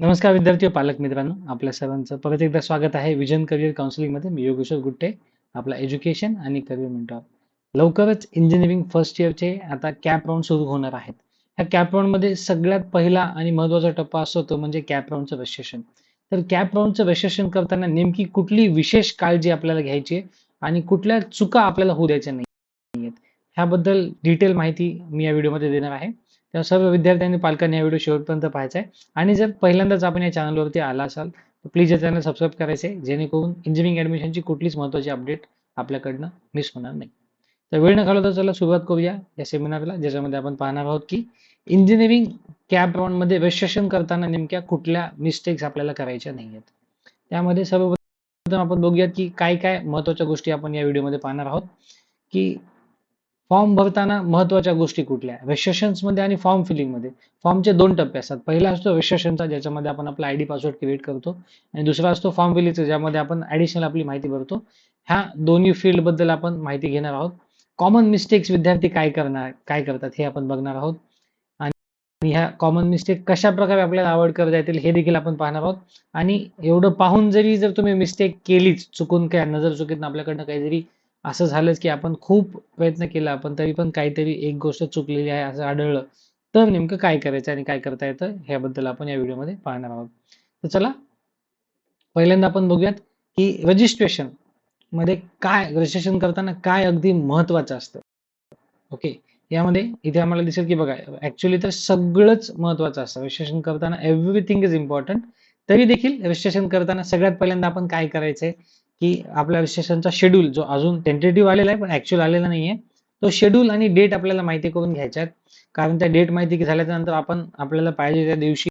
नमस्कार विद्यार्थी व पालक मित्रांनो. आपल्या सर्वांचं परत एकदा स्वागत आहे विजन करिअर काउन्सिलिंगमध्ये मी योगेश्वर गुट्टे आपला एज्युकेशन आणि करिअर मेंटॉर लवकरच इंजिनिअरिंग फर्स्ट इयरचे आता कॅप राऊंड सुरू होणार आहेत. ह्या कॅप राऊंडमध्ये सगळ्यात पहिला आणि महत्त्वाचा टप्पा असतो तो म्हणजे कॅप राऊंडचं रजिस्ट्रेशन तर कॅप राऊंडचं रजिस्ट्रेशन करताना नेमकी कुठली विशेष काळजी आपल्याला घ्यायची आहे आणि कुठल्या चुका आपल्याला होऊ द्यायच्या नाही आहेत ह्याबद्दल डिटेल माहिती मी या व्हिडिओमध्ये देणार आहे. तेव्हा सर्व विद्यार्थ्यांनी पालकांनी या व्हिडिओ शेवटपर्यंत पाहायचा आहे. आणि जर पहिल्यांदाच आपण या चॅनलवरती आला असाल तर प्लीज या चॅनल सबस्क्राईब करायचे जेणेकरून इंजिनिअरिंग ॲडमिशनची कुठलीच महत्त्वाची अपडेट आपल्याकडनं मिस होणार नाही. तर वेळ न घालवता चला सुरुवात करूया या सेमिनारला ज्याच्यामध्ये आपण पाहणार आहोत की इंजिनिअरिंग कॅप राऊंडमध्ये रजिस्ट्रेशन करताना नेमक्या कुठल्या मिस्टेक्स आपल्याला करायच्या नाही आहेत त्यामध्ये सर्वप्रथम आपण बघूयात की काय काय महत्त्वाच्या गोष्टी आपण या व्हिडिओमध्ये पाहणार आहोत की फॉर्म भरताना महत्त्वाच्या गोष्टी कुठल्या? मध्ये आणि फॉर्म फिलिंगमध्ये. फॉर्मचे दोन टप्पे असतात. पहिला असतो रजिस्ट्रेशनचा ज्याच्यामध्ये आपण आपला आयडी पासवर्ड क्रिएट करतो. आणि दुसरा असतो फॉर्म फिलिंगचा ज्यामध्ये आपण ऍडिशनल आपली माहिती भरतो. ह्या दोन्ही फील्डबद्दल आपण माहिती घेणार आहोत. कॉमन मिस्टेक्स विद्यार्थी काय करणार काय करतात हे आपण बघणार आहोत. आणि ह्या कॉमन मिस्टेक कशा प्रकारे आपल्याला अवॉइड करता येतील हे देखील आपण पाहणार आहोत. आणि एवढं पाहून जरी जर तुम्ही मिस्टेक केलीच चुकून काय नजर चुकीत आपल्याकडनं काहीतरी असं झालंच की आपण खूप प्रयत्न केला पण तरी पण काहीतरी एक गोष्ट चुकलेली आहे असं आढळलं. तर नेमकं काय करायचं आणि काय करता येतं ह्याबद्दल आपण या व्हिडिओमध्ये पाहणार आहोत. तर चला पहिल्यांदा आपण बघूयात की रजिस्ट्रेशनमध्ये काय रजिस्ट्रेशन करताना काय अगदी महत्वाचं असतं. ओके यामध्ये इथे आम्हाला दिसेल की बघा ऍक्च्युली तर सगळंच महत्वाचं असतं. रजिस्ट्रेशन करताना एव्हरीथिंग इज इम्पॉर्टंट तरी देखील रजिस्ट्रेशन करताना सगळ्यात पहिल्यांदा आपण काय करायचंय? की आपल्या विशेषणचा शेड्यूल जो अजून टेंटेटिव्ह आलेला आहे पण ऍक्च्युअल आलेला नाहीये. तो शेड्यूल आणि डेट आपल्याला माहिती करून घ्यायच्या कारण त्या डेट माहिती झाल्याच्यानंतर आपण आपल्याला पाहिजे त्या दिवशी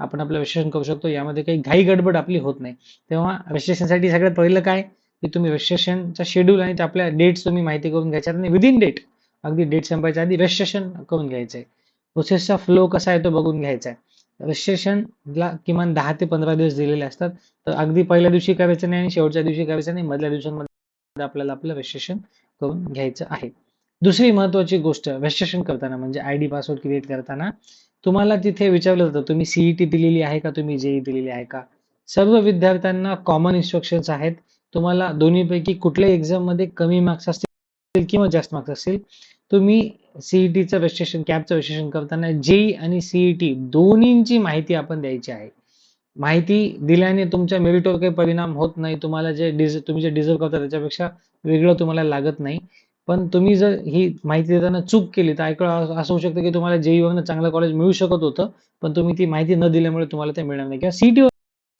आपण आपलं विश्लेषण करू शकतो. यामध्ये काही घाई गडबड आपली होत नाही. तेव्हा विश्लेषणासाठी सगळ्यात पहिलं काय? की तुम्ही रजिस्ट्रेशनचा शेड्यूल आणि आपल्या डेट्स तुम्ही माहिती करून घ्यायच्या आणि विदिन डेट अगदी डेट संपायच्या आधी रजिस्ट्रेशन करून घ्यायचं आहे प्रोसेसचा फ्लो कसा आहे तो बघून घ्यायचा आहे रजिस्ट्रेशनला किमान दहा ते पंधरा दिवस दिलेले असतात. तर अगदी पहिल्या दिवशी करायचं नाही आणि शेवटच्या दिवशी करायचं नाही मधल्या दिवसांमध्ये आपल्याला आपलं रजिस्ट्रेशन करून घ्यायचं आहे. दुसरी महत्वाची गोष्ट रजिस्ट्रेशन करताना म्हणजे आय डी पासवर्ड क्रिएट करताना तुम्हाला तिथे विचारलं जातं तुम्ही सीईटी दिलेली आहे का तुम्ही जेई दिलेली आहे का? सर्व विद्यार्थ्यांना कॉमन इन्स्ट्रक्शन्स आहेत. तुम्हाला दोन्हीपैकी कुठल्याही एक्झाममध्ये कमी मार्क्स असतील किंवा जास्त मार्क्स असतील तुम्ही सीईटीचं रजिस्ट्रेशन कॅबचं रजिस्ट्रेशन करताना जेई आणि सीईटी दोन्हींची माहिती आपण द्यायची आहे. माहिती दिल्याने तुमच्या मेरिटवर काही परिणाम होत नाही. तुम्हाला जे डिझ तुम्ही जे डिझर्व करता त्याच्यापेक्षा वेगळं तुम्हाला लागत नाही. पण तुम्ही जर ही माहिती देताना चूक केली तर ऐकलं असं होऊ शकतं की तुम्हाला जेईवरनं चांगलं कॉलेज मिळू शकत होतं पण तुम्ही ती माहिती न दिल्यामुळे तुम्हाला ते मिळणार नाही. किंवा सीईटी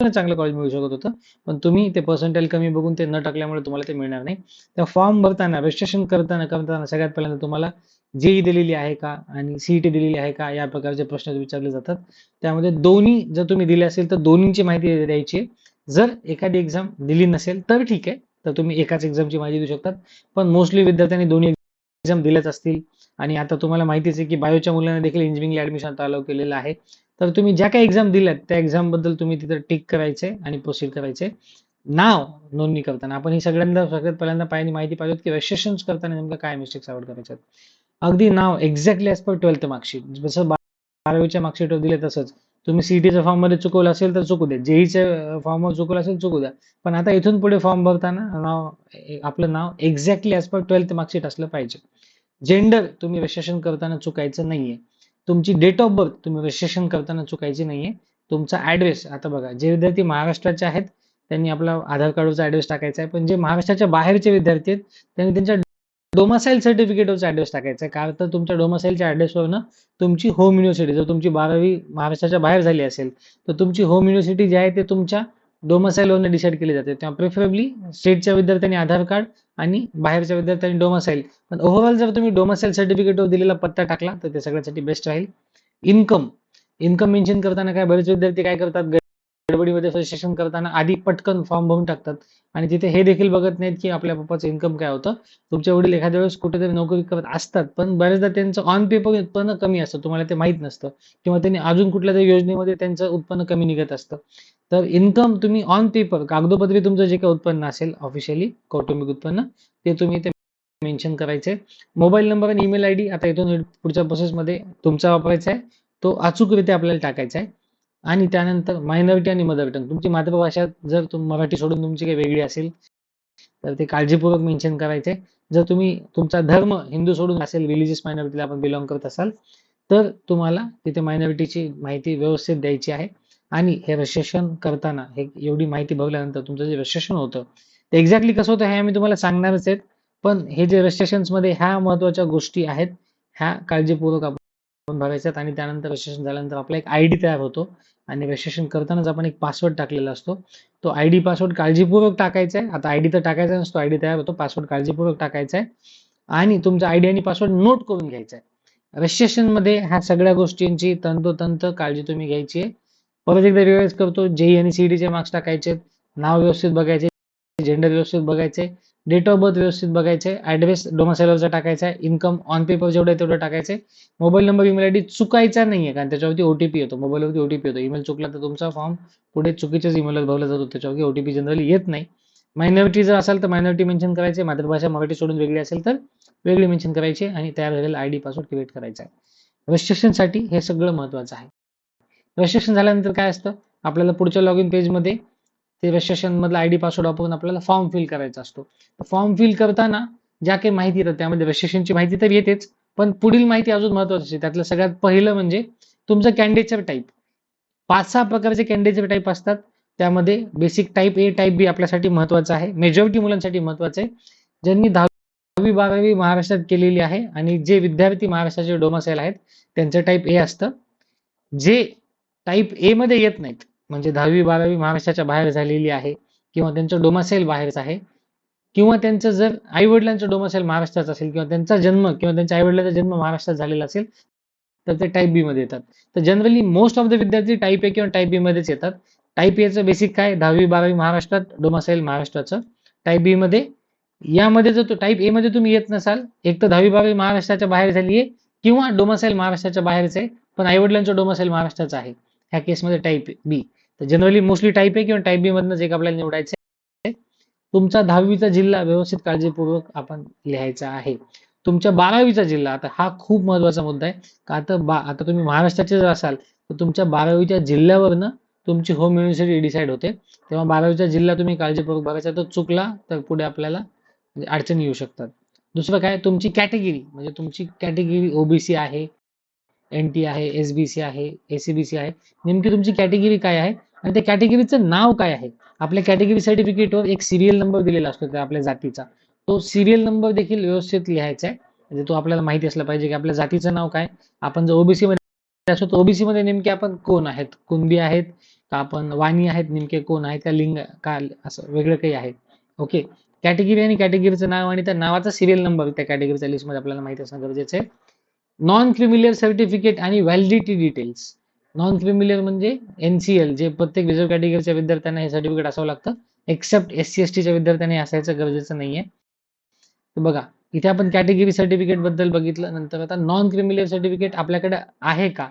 चांगलं कॉलेज मिळू शकत होतं. पण तुम्ही ते पर्सेंटेज कमी बघून ते न टाकल्यामुळे तुम्हाला ते मिळणार नाही. त्या फॉर्म भरताना रजिस्ट्रेशन करताना करताना सगळ्यात पहिल्यांदा तुम्हाला जेई दिलेली आहे का आणि सीईटी दिलेली आहे का या प्रकारचे प्रश्न विचारले जातात. त्यामध्ये दोन्ही जर तुम्ही दिले असेल तर दोन्हीची माहिती द्यायची जर एखादी एक्झाम दिली नसेल तर ठीक आहे. तर तुम्ही एकाच एक्झामची माहिती देऊ शकतात. पण मोस्टली विद्यार्थ्यांनी दोन्ही एक्झाम दिल्याच असतील. आणि आता तुम्हाला माहितीच आहे की बायोच्या मुलांना देखील इंजिनिअरिंगला ऍडमिशन अलाव केलेलं आहे. तर तुम्ही ज्या काही एक्झाम दिल्यात त्या एक्झामबद्दल तुम्ही तिथं टिक करायचे आणि प्रोसीड करायचे. नाव नोंदणी करताना आपण ही सगळ्यांदा सगळ्यात पहिल्यांदा पायाने माहिती पाहिजे की रजिस्ट्रेशन करताना नेमकं काय मिस्टेक्स अवॉइड करायचे अगदी नाव exactly as per twelfth marksheet जसं बारावीच्या मार्कशीटवर दिले तसंच. तुम्ही सीईटीच्या फॉर्ममध्ये चुकवलं असेल तर चुकू द्या. जेईच्या फॉर्मवर चुकवलं असेल चुकू द्या. पण आता इथून पुढे फॉर्म भरताना नाव आपलं नाव exactly as per twelfth marksheet असलं पाहिजे. जेंडर तुम्ही विश्लेषण करताना चुकायचं नाहीये. तुमची डेट ऑफ बर्थ तुम्ही विश्लेषण करताना चुकायची नाहीये. तुमचा ऍड्रेस आता बघा जे विद्यार्थी महाराष्ट्राचे आहेत त्यांनी आपला आधार कार्डचा ऍड्रेस टाकायचा आहे. पण जे महाराष्ट्राच्या बाहेरचे विद्यार्थी आहेत त्यांनी त्यांच्या डोमासाईल सर्टिफिकेटवरचा ऍड्रेस टाकायचा आहे. कारण तर तुमच्या डोमासाईलच्या ऍड्रेसवरनं तुमची होम युनिव्हर्सिटी जर तुमची बारावी महाराष्ट्राच्या बाहेर झाली असेल तर तुमची होम युनिव्हर्सिटी जी आहे ते तुमच्या डोमासाईलवरनं डिसाईड केली जाते. तेव्हा प्रिफरेबली स्टेटच्या विद्यार्थ्यांनी आधार कार्ड आणि बाहेरच्या विद्यार्थ्यांनी डोमासाईल पण ओव्हरऑल जर तुम्ही डोमसाईल सर्टिफिकेटवर दिलेला पत्ता टाकला तर ते सगळ्यासाठी बेस्ट राहील. इन्कम इन्कम मेन्शन करताना काय बरेच विद्यार्थी काय करतात? गडबडीमध्ये रजिस्ट्रेशन करताना आधी पटकन फॉर्म भरून टाकतात. आणि तिथे हे देखील बघत नाहीत की आपल्या पप्पाचं इन्कम काय होतं. तुमचे वडील एखाद्या वेळेस कुठेतरी नोकरी करत असतात पण बरेचदा त्यांचं ऑन पेपर उत्पन्न कमी असतं. तुम्हाला ते माहीत नसतं. किंवा त्यांनी अजून कुठल्या तरी योजनेमध्ये त्यांचं उत्पन्न कमी निघत असतं. तर इन्कम तुम्ही ऑन पेपर कागदोपत्री तुमचं जे काही उत्पन्न असेल ऑफिशियली कौटुंबिक उत्पन्न ते तुम्ही ते मेन्शन करायचे मोबाईल नंबर आणि ईमेल आय डी आता इथून पुढच्या प्रोसेसमध्ये तुमचा वापरायचा आहे. तो अचूकरित्या आपल्याला टाकायचा आहे. आणि त्यानंतर मायनॉरिटी आणि मदर टंग तुमची मातृभाषा जर तुम मराठी सोडून तुमची काही वेगळी असेल तर ते काळजीपूर्वक मेन्शन करायचे. जर तुम्ही तुमचा धर्म हिंदू सोडून असेल रिलिजियस मायनॉरिटीला आपण बिलॉंग करत असाल तर तुम्हाला तिथे मायनॉरिटीची माहिती व्यवस्थित द्यायची आहे. आणि हे रजिस्ट्रेशन करताना हे एवढी माहिती बघल्यानंतर तुमचं जे रजिस्ट्रेशन होतं ते एक्झॅक्टली कसं होतं हे आम्ही तुम्हाला सांगणारच आहेत. पण हे जे रजिस्ट्रेशन्समध्ये मध्ये ह्या महत्त्वाच्या गोष्टी आहेत ह्या काळजीपूर्वक आपण भरायच्या आणि त्यानंतर रजिस्ट्रेशन झाल्यानंतर आपला एक आय डी तयार होतो. आणि रजिस्ट्रेशन करतानाच आपण एक पासवर्ड टाकलेला असतो. तो आय डी पासवर्ड काळजीपूर्वक टाकायचा आहे. आता आय डी तर टाकायचा नसतो. आय डी तयार होतो. पासवर्ड काळजीपूर्वक टाकायचा आहे. आणि तुमचा आय डी आणि पासवर्ड नोट करून घ्यायचा आहे. रजिस्ट्रेशनमध्ये ह्या सगळ्या गोष्टींची तंतोतंत काळजी तुम्ही घ्यायची आहे. परत एकदा रिवाइज करतो. जेई आणि सीडी चे मार्क्स टाकायचे नाव व्यवस्थित बघायचे जेंडर व्यवस्थित बघायचे डेट ऑफ बर्थ व्यवस्थित बघायचे ऍड्रेस डोमासाईलवरचा टाकायचा आहे इन्कम ऑन पेपर जेवढं आहे तेवढं टाकायचे मोबाईल नंबर ईमेल आयडी चुकायचा नाहीये कारण त्याच्यावरती ओटीपी येतो. मोबाईलवरती ओटीपी येतो. ईमेल चुकला तर तुमचा फॉर्म पुढे चुकीच्याच ईमेलवर भरला जातो. त्याच्यावरती ओटीपी जनरली येत नाही. मायनॉरिटी जर असेल तर मायनॉरिटी मेन्शन करायचे. मातृभाषा मराठी सोडून वेगळी असेल तर वेगळी मेन्शन करायची आणि तयार झालेला आयडी पासवर्ड क्रिएट करायचा आहे. रजिस्ट्रेशनसाठी हे सगळं महत्वाचं आहे. रजिस्ट्रेशन झाल्यानंतर काय असतं? आपल्याला पुढच्या लॉग इन पेजमध्ये ते रजिस्ट्रेशन मधला आयडी पासवर्ड वापरून आपल्याला फॉर्म फिल करायचा असतो. फॉर्म फिल करताना ज्या काही माहिती येतात त्यामध्ये रजिस्ट्रेशनची माहिती तर येतेच पण पुढील माहिती अजून महत्वाची असते. त्यातलं सगळ्यात पहिलं म्हणजे तुमचं कॅन्डिडेचर टाईप. पाच सहा प्रकारचे कॅन्डिडेचर टाईप असतात. त्यामध्ये basic type A type B आपल्यासाठी महत्वाचं आहे. मेजॉरिटी मुलांसाठी महत्वाचं आहे. ज्यांनी दहावी बारावी महाराष्ट्रात केलेली आहे आणि जे विद्यार्थी महाराष्ट्राचे डोमासाईल आहेत त्यांचं टाईप ए असतं. जे टाईप ए मध्ये येत नाहीत म्हणजे दहावी बारावी महाराष्ट्राच्या बाहेर झालेली आहे किंवा त्यांचं डोमासेल बाहेरच आहे किंवा त्यांचं जर आई वडिलांचं डोमासाईल महाराष्ट्रात असेल किंवा त्यांचा जन्म किंवा त्यांच्या आई वडिलांचा जन्म महाराष्ट्रात झालेला असेल तर ते टाईप बी मध्ये येतात. तर जनरली मोस्ट ऑफ द विद्यार्थी टाईप ए किंवा टाईप बी मध्येच येतात. टाईप एचं बेसिक काय? दहावी बारावी महाराष्ट्रात डोमासाईल महाराष्ट्राचं. टाईप बी मध्ये यामध्ये जर तो टाईप ए मध्ये तुम्ही येत नसाल एक तर दहावी बारावी महाराष्ट्राच्या बाहेर झाली आहे किंवा डोमासेल महाराष्ट्राच्या बाहेरच आहे पण आईवडिलांचं डोमासेल महाराष्ट्राचं आहे. ह्या केसमध्ये टाईप बी तर जनरली मोस्टली टाईप ए किंवा टाईप बी मधनच एक आपल्याला निवडायचं आहे तुमचा दहावीचा जिल्हा व्यवस्थित काळजीपूर्वक आपण लिहायचा आहे. तुमच्या बारावीचा जिल्हा आता हा खूप महत्त्वाचा मुद्दा आहे. का आता बा आता तुम्ही महाराष्ट्राचे जर असाल तर तुमच्या बारावीच्या जिल्ह्यावरनं तुमची होम युनिव्हर्सिटी डिसाईड होते. तेव्हा बारावीचा जिल्हा तुम्ही काळजीपूर्वक बघायचा तर चुकला तर पुढे आपल्याला अडचणी येऊ शकतात. दुसरं काय तुमची कॅटेगरी म्हणजे तुमची कॅटेगरी ओबीसी आहे. एन टी आहे एस बी सी आहे एसीबीसी आहे. नेमकी तुमची कॅटेगरी काय आहे? आणि त्या कॅटेगरीचं नाव काय आहे? आपल्या कॅटेगरी सर्टिफिकेटवर एक सिरियल नंबर दिलेला असतो त्या आपल्या जातीचा. तो सिरियल नंबर देखील व्यवस्थित लिहायचा आहे. म्हणजे तो आपल्याला माहिती असला पाहिजे की आपल्या जातीचं नाव काय. आपण जर ओबीसी मध्ये असतो तर ओबीसी मध्ये नेमके आपण कोण आहेत? कुणबी आहेत? का आपण वाणी आहेत? नेमके कोण आहेत? का लिंग का असं वेगळं काही आहे ओके. कॅटेगरी आणि कॅटेगरीचं नाव आणि त्या नावाचा सिरियल नंबर त्या कॅटेगरीच्या लिस्टमध्ये आपल्याला माहिती असणं गरजेचं आहे. नॉन क्रिमिलियर सर्टिफिकेट आणि validity details non creamy layer म्हणजे एनसीएल जे प्रत्येक रिझर्व्ह कॅटेगरीच्या विद्यार्थ्यांना हे सर्टिफिकेट असावं लागतं एक्सेप्ट एस सी एस टीच्या विद्यार्थ्यांनी असायचं गरजेचं नाहीये. आहे बघा इथे आपण कॅटेगरी सर्टिफिकेटबद्दल बघितलं नंतर आता नॉन क्रिमिलियर सर्टिफिकेट आपल्याकडे आहे का?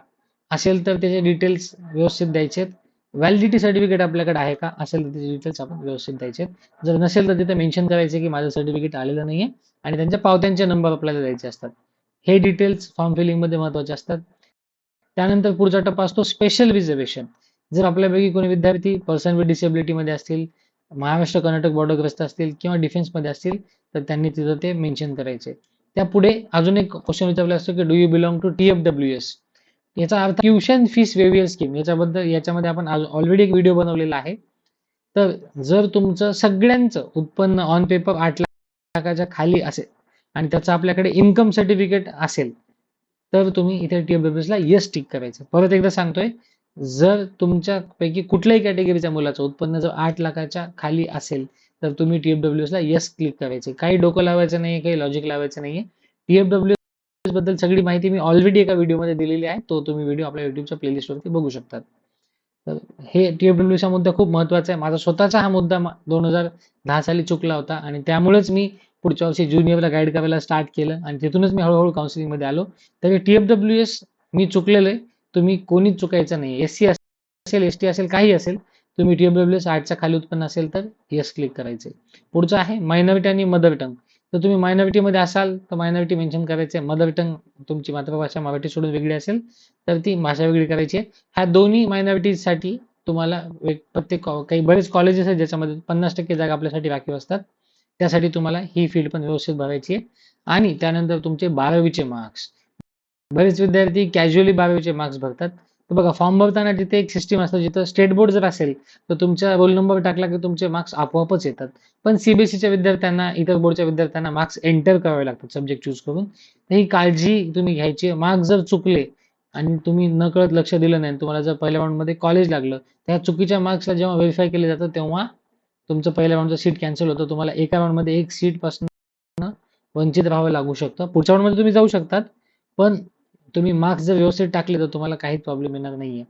असेल तर त्याचे डिटेल्स व्यवस्थित द्यायचे व्हॅलिडिटी सर्टिफिकेट आपल्याकडे आहे का? असेल तर त्याचे डिटेल्स आपण व्यवस्थित द्यायचे जर नसेल तर तिथे मेन्शन करायचे की माझं सर्टिफिकेट आलेलं नाहीये आणि त्यांच्या पावत्यांचे नंबर आपल्याला द्यायचे असतात. हे डिटेल्स फॉर्म फिलिंगमध्ये महत्त्वाचे असतात. त्यानंतर पुढचा टप्पा असतो स्पेशल रिझर्वेशन जर आपल्यापैकी कोणी विद्यार्थी पर्सन विथ डिसेबिलिटी मध्ये असतील महाराष्ट्र कर्नाटक बॉर्डरग्रस्त असतील किंवा डिफेन्समध्ये असतील तर त्यांनी तिथं ते मेन्शन करायचे. त्यापुढे अजून एक क्वेश्चन विचारला असतो की do you belong to T F W S याचा अर्थ ट्युशन फीस वेवियर स्कीम याच्याबद्दल याच्यामध्ये आपण ऑलरेडी एक व्हिडिओ बनवलेला आहे. तर जर तुमचं सगळ्यांचं उत्पन्न ऑन पेपर आठ लाखाच्या खाली असेल आणि त्याचं आपल्याकडे इन्कम सर्टिफिकेट असेल तर तुम्ही इथे टीएफडब्ल्यूएस ला यस टिक करायचं. परत एकदा सांगतोय जर तुमच्यापैकी कुठल्याही कॅटेगरीच्या मुलाचं उत्पन्न जर आठ लाखाच्या खाली असेल तर तुम्ही टीएफडब्ल्यूएसला यस क्लिक करायचे. काही डोकं लावायचं नाहीये काही लॉजिक लावायचं नाहीये. टीएफडब्ल्यू बद्दल सगळी माहिती मी ऑलरेडी एका व्हिडिओमध्ये दिलेली आहे. तो तुम्ही व्हिडिओ आपल्या युट्यूबच्या प्लेलिस्टवरती बघू शकतात. तर हे टीएफडब्ल्यूचा मुद्दा खूप महत्त्वाचा आहे. माझा स्वतःचा हा मुद्दा दोन हजार दहा साली चुकला होता आणि त्यामुळेच मी पुढच्या वर्षी ज्युनियरला गाईड करायला स्टार्ट केलं आणि तिथूनच मी हळूहळू काउन्सिलिंगमध्ये आलो. तर डब्ल्यू एस मी चुकलेलं आहे. तुम्ही कोणीच चुकायचं नाही. एस सी असेल एस टी असेल काही असेल तुम्ही टीएफडब्ल्यू एस आठच्या खाली उत्पन्न असेल तर येस क्लिक करायचे. पुढचं आहे मायनॉरिटी आणि मदर टंग तर तुम्ही मायनॉरिटीमध्ये असाल तर मायनॉरिटी मेन्शन करायचे. मदर टंग तुमची मातृभाषा मराठी सोडून वेगळी असेल तर ती भाषा वेगळी करायची आहे. ह्या दोन्ही मायनॉरिटीजसाठी तुम्हाला प्रत्येक काही बरेच कॉलेजेस आहेत ज्याच्यामध्ये पन्नास टक्के जागा आपल्यासाठी राखीव असतात त्यासाठी तुम्हाला ही फील्ड पण व्यवस्थित भरायची आहे. आणि त्यानंतर तुमचे बारावीचे मार्क्स बरेच विद्यार्थी कॅज्युअली बारावीचे मार्क्स भरतात. तर बघा फॉर्म भरताना तिथे एक सिस्टीम असतं जिथं स्टेट बोर्ड जर असेल तर तुमचा रोल नंबर टाकला की तुमचे मार्क्स आपोआपच येतात. पण सीबीएसईच्या विद्यार्थ्यांना इतर बोर्डच्या विद्यार्थ्यांना मार्क्स एंटर करावे लागतात सब्जेक्ट चूज करून. तर ही काळजी तुम्ही घ्यायची मार्क्स जर चुकले आणि तुम्ही नकळत लक्ष दिलं नाही तुम्हाला जर पहिल्या राऊंडमध्ये कॉलेज लागलं त्या चुकीच्या मार्क्सला जेव्हा व्हेरीफाय केलं जातं तेव्हा तुमचं पहिल्या राऊंडचं सीट कॅन्सल होतं तुम्हाला एका राऊंडमध्ये एक सीटपासून वंचित राहावं लागू शकतं. पुढच्या राऊंडमध्ये तुम्ही जाऊ शकतात पण तुम्ही मार्क्स जर व्यवस्थित टाकले तर तुम्हाला काहीच प्रॉब्लेम येणार नाहीये.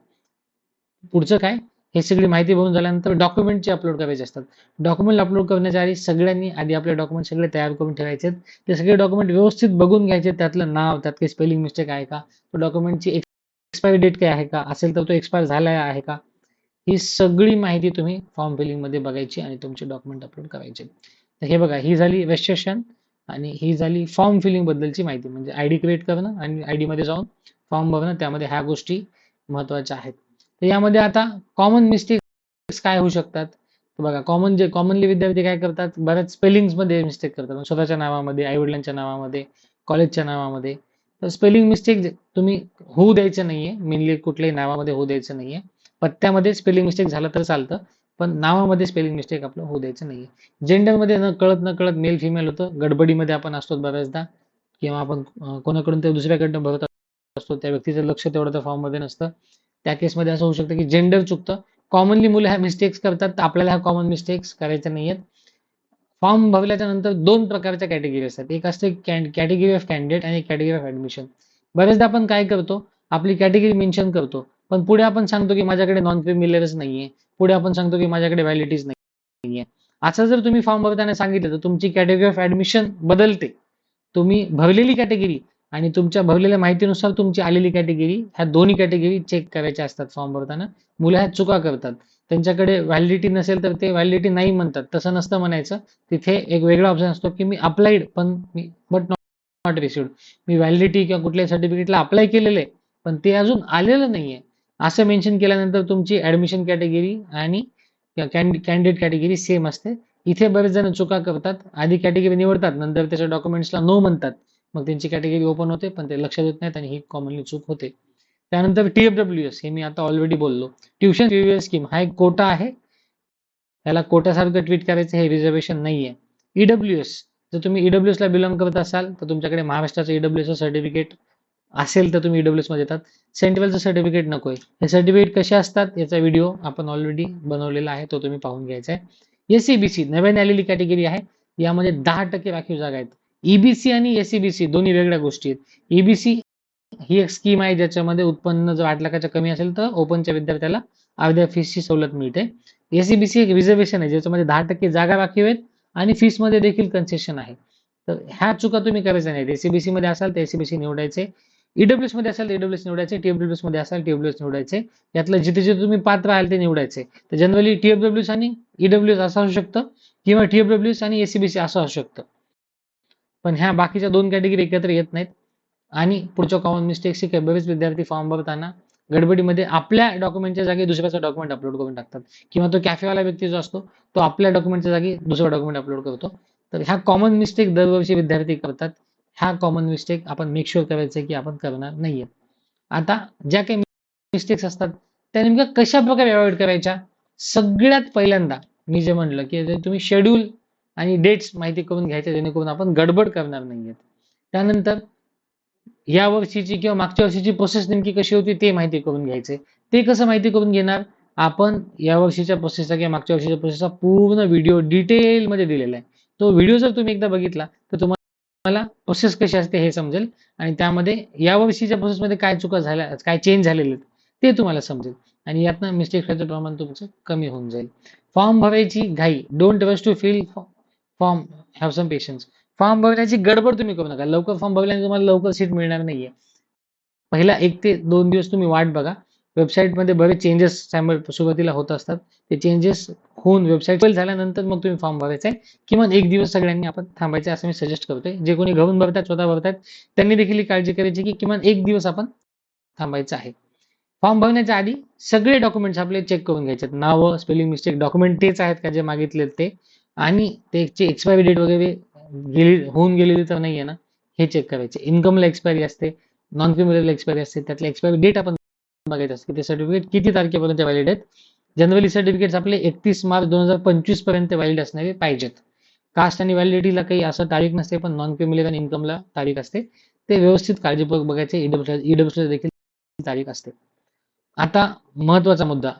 पुढचं काय? हे सगळी माहिती भरून झाल्यानंतर डॉक्युमेंटचे अपलोड करायचे असतात. डॉक्युमेंट अपलोड करण्याच्या आधी सगळ्यांनी आधी आपले डॉक्युमेंट सगळे तयार करून ठेवायचे ते सगळे डॉक्युमेंट व्यवस्थित बघून घ्यायचे त्यातलं नाव त्यात काही स्पेलिंग मिस्टेक आहे का? तो डॉक्युमेंटची एक्सपायरी डेट काय आहे का? असेल तर तो एक्सपायर झाला आहे का? ही सगळी माहिती तुम्ही फॉर्म फिलिंगमध्ये बघायची आणि तुमचे डॉक्युमेंट अपलोड करायचे. तर हे बघा ही झाली रजिस्ट्रेशन आणि ही झाली फॉर्म फिलिंग बद्दलची माहिती. म्हणजे आयडी क्रिएट करणं आणि आयडी मध्ये जाऊन फॉर्म भरणं त्यामध्ये ह्या गोष्टी महत्त्वाच्या आहेत. तर यामध्ये आता कॉमन मिस्टेक्स काय होऊ शकतात? बघा कॉमन जे कॉमनली विद्यार्थी काय करतात? बऱ्याच स्पेलिंग्समध्ये मिस्टेक करतात. म्हणजे स्वतःच्या नावामध्ये आई वडिलांच्या नावामध्ये कॉलेजच्या नावामध्ये. तर स्पेलिंग मिस्टेक तुम्ही होऊ द्यायचं नाहीये. मेनली कुठल्याही नावामध्ये होऊ द्यायचं नाहीये. पत्त्यामध्ये स्पेलिंग मिस्टेक झालं तर चालतं पण नावामध्ये स्पेलिंग मिस्टेक आपलं होऊ द्यायचं नाहीये. जेंडरमध्ये न कळत न कळत मेल फिमेल होतं गडबडीमध्ये आपण असतो बऱ्याचदा किंवा आपण कोणाकडून ते दुसऱ्याकडनं भरत असतो त्या व्यक्तीचं लक्ष तेवढं त्या फॉर्ममध्ये नसतं. त्या केसमध्ये असं होऊ शकतं की जेंडर चुकतं. कॉमनली मुलं ह्या मिस्टेक्स करतात तर आपल्याला ह्या कॉमन मिस्टेक्स करायच्या नाहीयेत. फॉर्म भरल्याच्या नंतर दोन प्रकारच्या कॅटेगरी असतात. एक असते कॅटेगरी ऑफ कॅन्डिडेट आणि कॅटेगरी ऑफ ऍडमिशन बरेचदा आपण काय करतो आपली कॅटेगरी मेन्शन करतो. पण पुढे आपण सांगतो की माझ्याकडे नॉन क्रिमिलरच नाहीये. पुढे आपण सांगतो की माझ्याकडे व्हॅलिटीज नाहीये. असं जर तुम्ही फॉर्म भरताना सांगितलं तर तुमची कॅटेगरी ऑफ ऍडमिशन बदलते. तुम्ही भरलेली कॅटेगरी आणि तुमच्या भरलेल्या माहितीनुसार तुमची आलेली कॅटेगरी ह्या दोन्ही कॅटेगरी चेक करायच्या असतात फॉर्म भरताना. मुलं ह्या चुका करतात. त्यांच्याकडे व्हॅलिडिटी नसेल तर ते व्हॅलिडिटी नाही म्हणतात. तसं नसतं म्हणायचं. तिथे एक वेगळा ऑप्शन असतो की मी अप्लाइड पण मी बट नॉट नॉट रिसिव्ड मी व्हॅलिडिटी किंवा कुठल्या सर्टिफिकेटला अप्लाय केलेलं आहे पण ते अजून आलेलं नाहीये. असं मेन्शन केल्यानंतर तुमची ऍडमिशन कॅटेगरी आणि कॅन्डिडेट कॅटेगरी सेम असते. इथे बरेच जण चुका करतात. आधी कॅटेगरी निवडतात नंतर त्याच्या डॉक्युमेंट्सला नो म्हणतात. मग त्यांची कॅटेगरी ओपन होते पण ते लक्षात येत नाहीत आणि ही कॉमनली चूक होते. त्यानंतर टीएफडब्ल्यू एस हे मी आता ऑलरेडी बोललो. ट्युशन स्कीम हा एक कोटा आहे. त्याला कोट्यासारखं ट्विट करायचं हे रिझर्वेशन नाहीये. ईडब्ल्यू एस जर तुम्ही ईडब्ल्यू ला बिलॉंग करत असाल तर तुमच्याकडे महाराष्ट्राचं ईडब्ल्यू सर्टिफिकेट असेल तर तुम्ही ईडब्ल्यू मध्ये येतात. सेंट्रलचं सर्टिफिकेट नको आहे हे सर्टिफिकेट कसे असतात याचा व्हिडिओ आपण ऑलरेडी बनवलेला आहे तो तुम्ही पाहून घ्यायचा आहे. एसीबीसी नव्याने आलेली कॅटेगरी आहे. यामध्ये दहा टक्के राखीव जागा आहेत. ईबीसी आणि एसीबीसी दोन्ही वेगळ्या गोष्टी आहेत. ईबीसी ही एक स्कीम आहे ज्याच्यामध्ये उत्पन्न जर आठ लाखाच्या कमी असेल तर ओपनच्या विद्यार्थ्याला अर्ध्या फीसची सवलत मिळते. एसीबीसी एक रिझर्वेशन आहे ज्याच्यामध्ये दहा टक्के जागा राखीव आहेत आणि फीसमध्ये देखील कन्सेशन आहे. तर ह्या चुका तुम्ही करायच्या नाहीत. एसीबीसी मध्ये असाल तर एसीबीसी निवडायचे. ईडब्ल्यूएसमध्ये असेल तर ईडब्ल्यूएस निवडायचे टीएफडब्ल्यूएसमध्ये असेल टीएफडब्ल्यूएस निवडायचे. यातलं जिथे जिथे तुम्ही पात्र आहाल ते निवडायचे. तर जनरली टीएफडब्ल्यूएस आणि ईडब्ल्यूएस असं असू शकतं किंवा टीएफडब्ल्यूएस आणि एसीबीसी असं असू शकतं. पण ह्या बाकीच्या दोन कॅटेगरी एकत्र येत नाहीत. आणि पुढच्या कॉमन मिस्टेक्स हे बरेच विद्यार्थी फॉर्म भरताना गडबडीमध्ये आपल्या डॉक्युमेंटच्या जागी दुसऱ्याचा डॉक्युमेंट अपलोड करून टाकतात. किंवा तो कॅफेवाला व्यक्ती जो असतो तो आपल्या डॉक्युमेंटच्या जागी दुसरा डॉक्युमेंट अपलोड करतो. तर ह्या कॉमन मिस्टेक दरवर्षी विद्यार्थी करतात. हा कॉमन मिस्टेक आपण मेक शुअर करायचं की आपण करणार नाहीये. आता ज्या काही मिस्टेक्स असतात त्या नेमक्या कशा प्रकारे अवॉइड करायच्या? सगळ्यात पहिल्यांदा मी जे म्हणलं की तुम्ही शेड्यूल आणि डेट्स माहिती करून घ्यायच्या जेणेकरून आपण गडबड करणार नाहीयेत. त्यानंतर या वर्षीची किंवा मागच्या वर्षीची प्रोसेस नेमकी कशी होती ते माहिती करून घ्यायचे. ते कसं माहिती करून घेणार? आपण या वर्षीच्या प्रोसेसचा किंवा मागच्या वर्षीच्या प्रोसेसचा पूर्ण व्हिडिओ डिटेल मध्ये दिलेला आहे. तो व्हिडिओ जर तुम्ही एकदा बघितला तर तुम्हाला प्रोसेस कशी असते हे समजेल. आणि त्यामध्ये यावर्षीच्या प्रोसेसमध्ये काय चुका झाल्या काय चेंज झालेले आहेत ते तुम्हाला समजेल. आणि यातनं मिस्टेक व्हायचं प्रमाण तुमचं कमी होऊन जाईल. फॉर्म भरायची घाई. Don't rush to fill form have some patience form भरण्याची गडबड तुम्ही करू नका. लवकर फॉर्म भरल्याने तुम्हाला लवकर सीट मिळणार नाहीये. पहिला एक ते दोन दिवस तुम्ही वाट बघा. वेबसाईटमध्ये बरेच चेंजेस सुरुवातीला होत असतात. ते चेंजेस होऊन वेबसाईट झाल्यानंतर मग तुम्ही फॉर्म भरायचा आहे. किमान एक दिवस सगळ्यांनी आपण थांबायचे असं मी सजेस्ट करतोय. जे कोणी घरून भरतात स्वतः भरतात त्यांनी देखील ही काळजी करायची की किमान एक दिवस आपण थांबायचं आहे. फॉर्म भरण्याच्या आधी सगळे डॉक्युमेंट्स आपले चेक करून घ्यायचे आहेत. नावं स्पेलिंग मिस्टेक डॉक्युमेंट तेच आहेत का जे मागितले ते? आणि त्याची एक्सपायरी डेट वगैरे गेली होऊन गेलेली तर नाही आहे ना? हे चेक करायचे. इन्कमला एक्सपायरी असते नॉन क्रिमिनल एक्सपायरी असते त्यातली एक्सपायरी डेट आपण बघायचं असते ते सर्टिफिकेट किती तारखेपर्यंत व्हॅलिड आहेत? जनरली सर्टिफिकेट्स आपले एकतीस मार्च दोन हजार पंचवीसपर्यंत व्हॅलिड असणारे पाहिजेत. कास्ट आणि व्हॅलिडिटीला काही असं तारीख नसते पण नॉन क्रिमिनल आणि इन्कमला तारीख असते. ते व्यवस्थित काळजीपूर्वक बघायचे ईडब्ल्यू देखील तारीख असते. आता महत्त्वाचा मुद्दा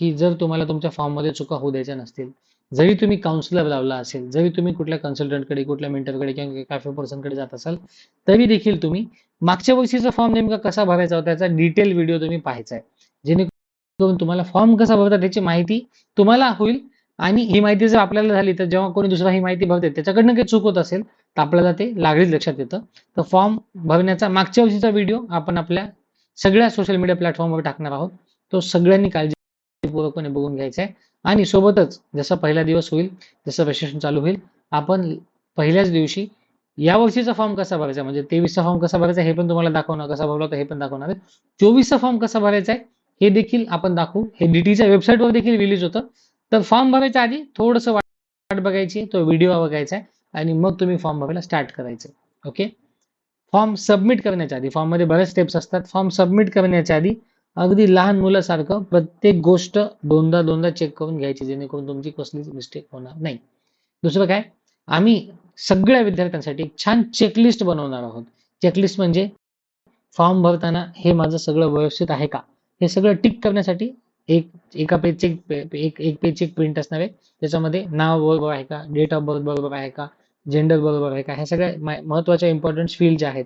की जर तुम्हाला तुमच्या फॉर्ममध्ये चुका होऊ द्यायच्या नसतील जरी तुम्ही काउन्सिलर लावला असेल जरी तुम्ही कुठल्या कन्सल्टंटकडे कुठल्या मेंटरकडे किंवा काफे पर्सनकडे जात असाल तरी देखील तुम्ही मागच्या वर्षीचा फॉर्म नेमका कसा भरायचा होता त्याचा डिटेल व्हिडिओ तुम्ही पाहायचा आहे. जेणेकरून तुम्हाला फॉर्म कसा भरतात त्याची माहिती तुम्हाला होईल आणि ही माहिती जर आपल्याला झाली तर जेव्हा कोणी दुसरा ही माहिती भरते त्याच्याकडनं काही चूक होत असेल तर आपल्याला ते लागलीच लक्षात येतं. तर फॉर्म भरण्याचा मागच्या वर्षीचा व्हिडिओ आपण आपल्या सगळ्या सोशल मीडिया प्लॅटफॉर्मवर टाकणार आहोत. तो सगळ्यांनी काळजी काळजीपूर्वकपणे बघून घ्यायचा आहे आणि सोबतच जसा पहिला दिवस होईल जसं रजिस्ट्रेशन चालू होईल आपण पहिल्याच दिवशी या वर्षीचा फॉर्म कसा भरायचा? म्हणजे तेवीसचा फॉर्म कसा भरायचा हे पण तुम्हाला दाखवणार कसा भरला होता हे पण दाखवणार आहे. चोवीसचा फॉर्म कसा भरायचा आहे हे देखील आपण दाखवू. हे डीटीच्या वेबसाईटवर देखील रिलीज होतं. तर फॉर्म भरायच्या आधी थोडंसं वाट बघायची तो व्हिडिओ बघायचा आहे आणि मग तुम्ही फॉर्म भरायला स्टार्ट करायचं. ओके फॉर्म सबमिट करण्याच्या आधी फॉर्ममध्ये बऱ्याच स्टेप्स असतात. फॉर्म सबमिट करण्याच्या आधी अगदी लहान मुलासारखं प्रत्येक गोष्ट दोनदा दोनदा चेक करून घ्यायची जेणेकरून तुमची कसलीच मिस्टेक होणार नाही. दुसरं काय? आम्ही सगळ्या विद्यार्थ्यांसाठी एक छान चेकलिस्ट बनवणार आहोत. चेकलिस्ट म्हणजे फॉर्म भरताना हे माझं सगळं व्यवस्थित आहे का? हे सगळं टिक करण्यासाठी एक एका पेजचे एक एक पेजची एक प्रिंट असणार आहे. त्याच्यामध्ये नाव बरोबर आहे का? डेट ऑफ बर्थ बरोबर आहे का? जेंडर बरोबर आहे का? ह्या सगळ्या महत्त्वाच्या इम्पॉर्टंट फील्ड ज्या आहेत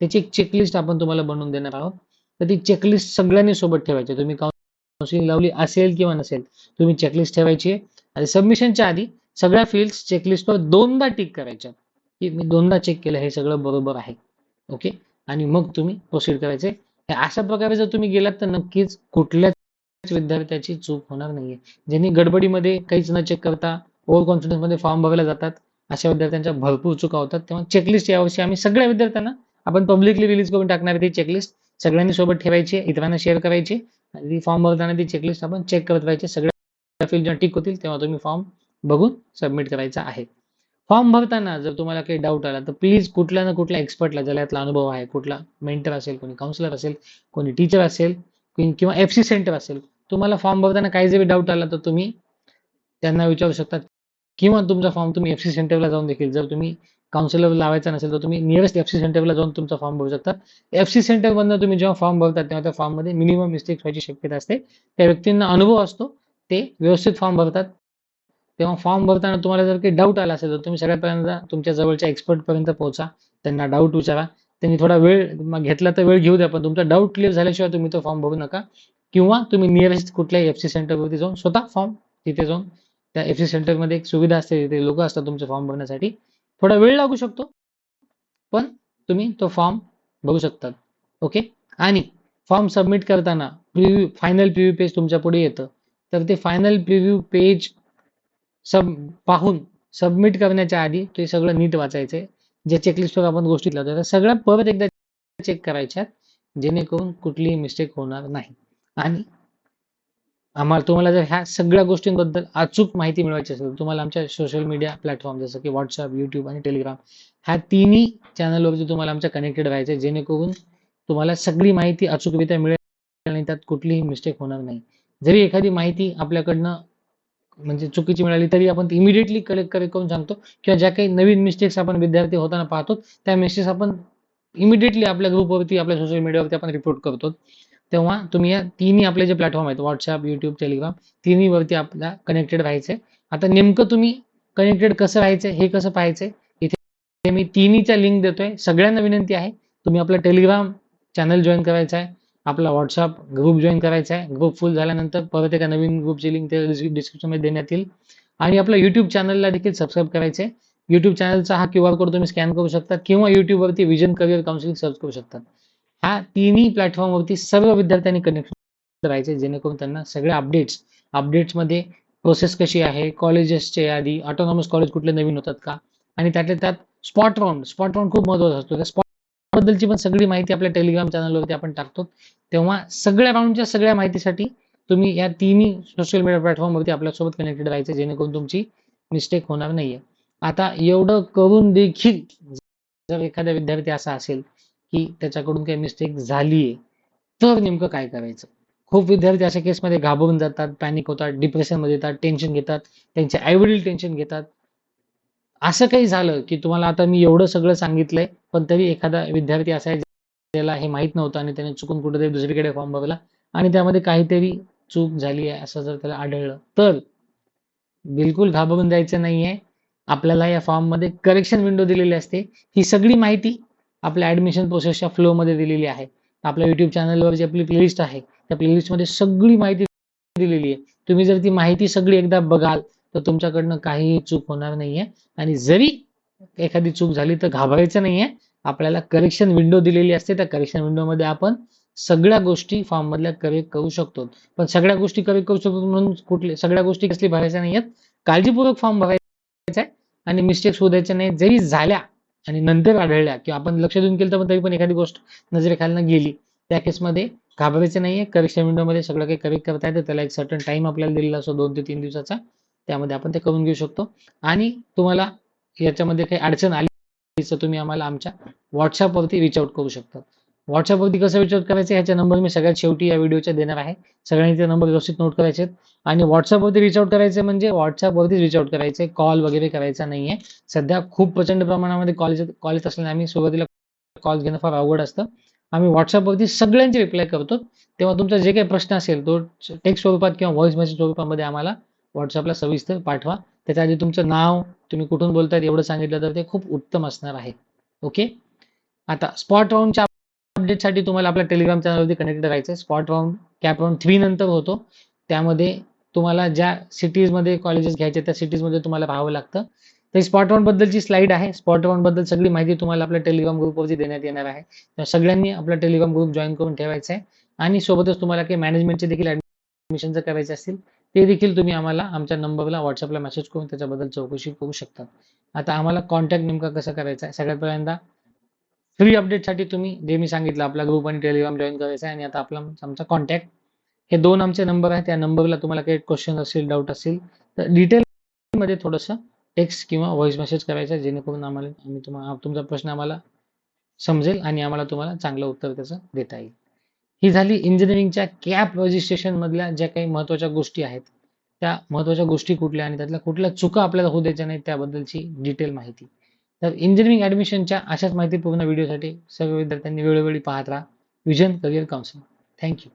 त्याची एक चेकलिस्ट आपण तुम्हाला बनवून देणार आहोत. तर ती चेकलिस्ट सगळ्यांनी सोबत ठेवायची. तुम्ही काउन्सिलिंग लावली असेल किंवा नसेल तुम्ही चेकलिस्ट ठेवायची. आहे आणि सबमिशनच्या आधी सगळ्या फील्ड्स चेकलिस्टवर दोनदा टिक करायच्या. की मी दोनदा चेक केलं हे सगळं बरोबर आहे. ओके आणि मग तुम्ही प्रोसीड करायचे. अशा प्रकारे जर तुम्ही गेलात तर नक्कीच कुठल्याच विद्यार्थ्याची चूक होणार नाहीये. ज्यांनी गडबडीमध्ये काहीच न चेक करता ओव्हर कॉन्फिडन्समध्ये फॉर्म भरायला जातात अशा विद्यार्थ्यांच्या भरपूर चुका होतात. तेव्हा चेकलिस्ट यावर्षी आम्ही सगळ्या विद्यार्थ्यांना आपण पब्लिकली रिलीज करून टाकणार ती चेकलिस्ट सगळ्यांनी सोबत ठेवायची इतरांना शेअर करायची. आणि फॉर्म भरताना ती चेकलिस्ट आपण चेक करत राहायचे. सगळ्या फील्ड जेव्हा टिक होतील तेव्हा तुम्ही फॉर्म बघून सबमिट करायचा आहे. फॉर्म भरताना जर तुम्हाला काही डाऊट आला तर प्लीज कुठल्या ना कुठल्या एक्सपर्टला ज्याला यातला अनुभव आहे कुठला मेंटर असेल कोणी काउन्सिलर असेल कोणी टीचर असेल किंवा एफ सी सेंटर असेल तुम्हाला फॉर्म भरताना काही जरी डाऊट आला तर तुम्ही त्यांना विचारू शकता. किंवा तुमचा फॉर्म तुम्ही एफ सी सेंटरला जाऊन देखील जर तुम्ही काउन्सिलर लावायचा नसेल तर तुम्ही नियरेस्ट एफ सी सेंटरला जाऊन तुमचा फॉर्म भरू शकता. एफ सी सेंटरमधनं तुम्ही जेव्हा फॉर्म भरतात तेव्हा त्या फॉर्ममध्ये मिनिमम मिस्टेक्स व्हायची शक्यता असते. त्या व्यक्तींना अनुभव असतो ते व्यवस्थित फॉर्म भरतात. तेव्हा फॉर्म भरताना तुम्हाला जर काही डाऊट आला असेल तर तुम्ही सगळ्यात पहिल्यांदा तुमच्या जवळच्या एक्सपर्टपर्यंत पोहोचा. त्यांना डाऊट विचारा. त्यांनी थोडा वेळ घेतला तर वेळ घेऊ द्या पण तुमचा डाऊट क्लिअर झाल्याशिवाय तुम्ही तो फॉर्म भरू नका. किंवा तुम्ही नियरेस्ट कुठल्याही एफ सी सेंटरवरती जाऊन स्वतः फॉर्म तिथे जाऊन त्या एफ सी सेंटरमध्ये एक सुविधा असते तिथे लोक असतात तुमचे फॉर्म भरण्यासाठी. थोडा वेळ लागू शकतो पण तुम्ही तो फॉर्म भरू शकतात. ओके आणि फॉर्म सबमिट करताना प्रिव्ह्यू फायनल प्रिव्ह्यू पेज तुमच्यापुढे येतं. तर ते फायनल प्रिव्ह्यू पेज सब पाहून सबमिट करण्याच्या आधी ते सगळं नीट वाचायचं आहे जे चेकलिस्टवर आपण गोष्टी लावतो सगळ्या परत एकदा चेक करायच्यात जेणेकरून कुठलीही मिस्टेक होणार नाही. आणि आम्हाला तुम्हाला जर ह्या सगळ्या गोष्टींबद्दल अचूक माहिती मिळवायची असेल तुम्हाला आमच्या सोशल मीडिया प्लॅटफॉर्म जसं की व्हॉट्सअप युट्यूब आणि टेलिग्राम ह्या तिन्ही चॅनलवरती तुम्हाला आमच्या कनेक्टेड व्हायचं जेणेकरून तुम्हाला सगळी माहिती अचूकरित्या मिळेल आणि त्यात कुठलीही मिस्टेक होणार नाही. जरी एखादी माहिती आपल्याकडनं म्हणजे चुकीची मिळाली तरी आपण इमिडिएटली कलेक्ट करेक्ट करून सांगतो किंवा ज्या काही नवीन मिस्टेक्स आपण विद्यार्थी होताना पाहतो त्या मिस्टेक्स आपण इमिडिएटली आपल्या ग्रुपवरती आपल्या सोशल मीडियावरती आपण रिपोर्ट करतो. तेव्हा तुम्ही या तिन्ही आपले जे प्लॅटफॉर्म आहेत व्हॉट्सअप युट्यूब टेलिग्राम तिन्हीवरती आपल्या कनेक्टेड राहायचंय आता नेमकं तुम्ही कनेक्टेड कसं राहायचं हे कसं पाहायचं इथे मी तिन्हीच्या लिंक देतोय. सगळ्यांना विनंती आहे तुम्ही आपलं टेलिग्राम चॅनल जॉईन करायचं आहे आपला व्हॉट्सअप ग्रुप जॉईन करायचा आहे ग्रुप फुल झाल्यानंतर परत एका नवीन ग्रुपची लिंक ते डिस्क्रिप्शनमध्ये देण्यात येईल. आणि आपल्या युट्यूब चॅनलला देखील सबस्क्राईब करायचं. आहे युट्यूब चॅनलचा हा क्यू आर कोड तुम्ही स्कॅन करू शकता किंवा युट्यूबवरती विजन करिअर काउन्सिलिंग सर्च करू शकता. ह्या तिन्ही प्लॅटफॉर्मवरती सर्व विद्यार्थ्यांनी कनेक्शन राहायचे जेणेकरून त्यांना सगळे अपडेट्स अपडेट्समध्ये प्रोसेस कशी आहे कॉलेजेसच्या यादी ऑटोनॉमस कॉलेज कुठले नवीन होतात का? आणि त्यातल्या त्यात स्पॉट राऊंड स्पॉट राऊंड खूप महत्त्वाचा असतो. त्या स्पॉट बद्दलची पण सगळी माहिती आपल्या टेलिग्राम चॅनलवरती आपण टाकतो. तेव्हा सगळ्या राऊंडच्या सगळ्या माहितीसाठी तुम्ही या तिन्ही सोशल मीडिया प्लॅटफॉर्मवरती आपल्यासोबत कनेक्टेड राहायचं जेणेकरून तुमची मिस्टेक होणार नाहीये. आता एवढं करून देखील जर एखादा विद्यार्थी असा असेल की त्याच्याकडून काही मिस्टेक झालीये तर नेमकं काय करायचं? खूप विद्यार्थी अशा केसमध्ये घाबरून जातात पॅनिक होतात डिप्रेशनमध्ये येतात टेन्शन घेतात त्यांचे आईवडील टेन्शन घेतात. असं काही झालं की तुम्हाला आता मी एवढं सगळं सांगितलंय पण तरी एखादा विद्यार्थी असा आहे ज्याला हे माहीत नव्हतं आणि त्याने चुकून कुठेतरी दुसरीकडे फॉर्म भरला आणि त्यामध्ये काहीतरी चूक झाली आहे असं जर त्याला आढळलं तर बिलकुल घाबरून जायचं नाहीये. आपल्याला या फॉर्ममध्ये करेक्शन विंडो दिलेली असते. ही सगळी माहिती आपल्या ऍडमिशन प्रोसेसच्या फ्लोमध्ये दिलेली आहे. आपल्या यूट्यूब चॅनलवर जी आपली प्लेलिस्ट आहे त्या प्लेलिस्टमध्ये सगळी माहिती दिलेली आहे. तुम्ही जर ती माहिती सगळी एकदा बघाल तर तुमच्याकडनं काहीही चूक होणार नाहीये. आणि जरी एखादी चूक झाली तर घाबरायचं नाहीये. आपल्याला करेक्शन विंडो दिलेली असते त्या करेक्शन विंडोमध्ये आपण सगळ्या गोष्टी फॉर्म मधल्या करेक्ट करू शकतो. पण सगळ्या गोष्टी करेक्ट करू शकतो म्हणून कुठले सगळ्या गोष्टी कसली भरायच्या नाहीयेत. काळजीपूर्वक फॉर्म भरायचा आहे आणि मिस्टेक्स शोधायच्या नाही जरी झाल्या आणि नंतर आढळल्या किंवा आपण लक्ष देऊन केलं तर तरी पण एखादी गोष्ट नजरेखालनं गेली. त्या केसमध्ये घाबरायचं नाहीये. करेक्शन विंडोमध्ये सगळं काही करेक्ट करता येतं. त्याला एक सर्टन टाइम आपल्याला दिलेला असतो दोन ते तीन दिवसाचा. त्यामध्ये आपण ते करून घेऊ शकतो. आणि तुम्हाला याच्यामध्ये काही अडचण आली तर तुम्ही आम्हाला आमच्या व्हॉट्सअपवरती रिच आउट करू शकता. व्हॉट्सअपवरती कसं विचार करायचं ह्याचा नंबर मी सगळ्यात शेवटी या व्हिडिओच्या देणार आहे. सगळ्यांनी ते नंबर व्यवस्थित नोट करायचे आहेत. आणि व्हॉट्सअपवरती रिच आउट करायचे म्हणजे व्हॉट्सअपवरतीच रिच आउट करायचे कॉल वगैरे करायचा नाहीये. सध्या खूप प्रचंड प्रमाणामध्ये कॉलेज कॉलेज असल्याने आम्ही सुरुवातीला कॉल घेणं फार अवघड असतं. आम्ही व्हॉट्सअपवरती सगळ्यांचे रिप्लाय करतो. तेव्हा तुमचा जे काही प्रश्न असेल तो टेक्स्ट स्वरूपात किंवा व्हॉइस मेसेज स्वरूपामध्ये आम्हाला व्हॉट्सअपला सविस्तर पाठवा. त्याच्या आधी तुमचं नाव तुम्ही कुठून बोलतात एवढं सांगितलं तर ते खूप उत्तम असणार आहे. ओके आता स्पॉट राऊंडच्या अपडेटसाठी तुम्हाला आपल्या टेलिग्राम चॅनलवरती कनेक्ट राहायचं spot round CAP round three नंतर होतो. त्यामध्ये तुम्हाला ज्या सिटीजमध्ये कॉलेजेस घ्यायचे त्या सिटीजमध्ये तुम्हाला पाहावं लागतं. तर स्पॉट राऊंड बद्दलची स्लाईड आहे. स्पॉट राऊंडबद्दल सगळी माहिती तुम्हाला आपल्या टेलिग्राम ग्रुपवरती देण्यात येणार आहे. सगळ्यांनी आपला टेलिग्राम ग्रुप जॉईन करून ठेवायचा आहे. आणि सोबतच तुम्हाला काही मॅनेजमेंटचे देखील ऍडमिशनचं करायचे असतील ते देखील तुम्ही आम्हाला आमच्या नंबरला व्हॉट्सअपला मेसेज करून त्याच्याबद्दल चौकशी करू शकता. आता आम्हाला कॉन्टॅक्ट नेमका कसा करायचा आहे? सगळ्यात पहिल्यांदा फ्री अपडेटसाठी तुम्ही जे मी सांगितलं आपला ग्रुप आणि टेलिग्राम जॉईन करायचा आहे आणि आता आपला आमचा कॉन्टॅक्ट हे दोन आमचे नंबर आहेत. त्या नंबरला तुम्हाला काही क्वेश्चन असेल डाऊट असेल तर डिटेलमध्ये थोडंसं टेक्स्ट किंवा व्हॉइस मेसेज करायचा जेणेकरून आम्हाला आम्ही तुम्हाला तुमचा प्रश्न आम्हाला समजेल आणि आम्हाला तुम्हाला चांगलं उत्तर त्याचं देता येईल. ही झाली इंजिनिअरिंगच्या कॅप रजिस्ट्रेशन मधल्या ज्या काही महत्त्वाच्या गोष्टी आहेत त्या महत्त्वाच्या गोष्टी कुठल्या आणि त्यातल्या कुठल्या चुका आपल्याला होऊ द्यायच्या नाहीत त्याबद्दलची डिटेल माहिती. तर इंजिनिअरिंग ॲडमिशनच्या अशाच माहितीपूर्ण व्हिडिओसाठी सर्व विद्यार्थ्यांनी वेळोवेळी पाहत राहा. Vision career counselling thank you